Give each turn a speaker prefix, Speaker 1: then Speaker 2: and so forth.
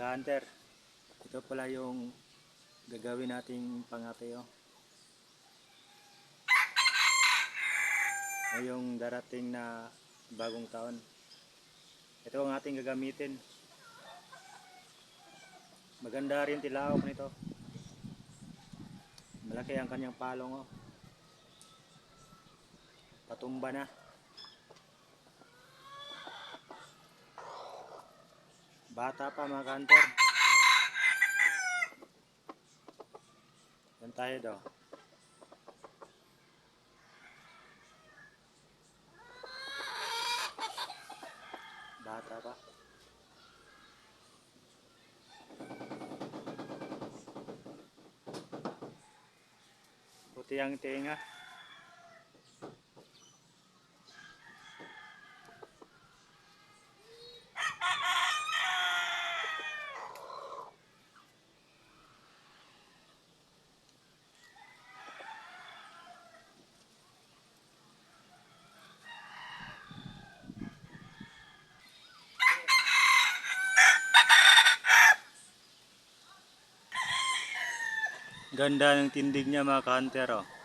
Speaker 1: ka-hunter. Ito pala yung gagawin nating pangate oh. Ngayong darating na bagong taon. Ito ang ating gagamitin. Maganda rin tilawak nito. Malaki ang kanyang palong oh. Patumba na. Bata pa mga kanter. Yan tayo daw. Bata pa. Puti ang tinga. Ganda ng tindig niya mga kanter oh.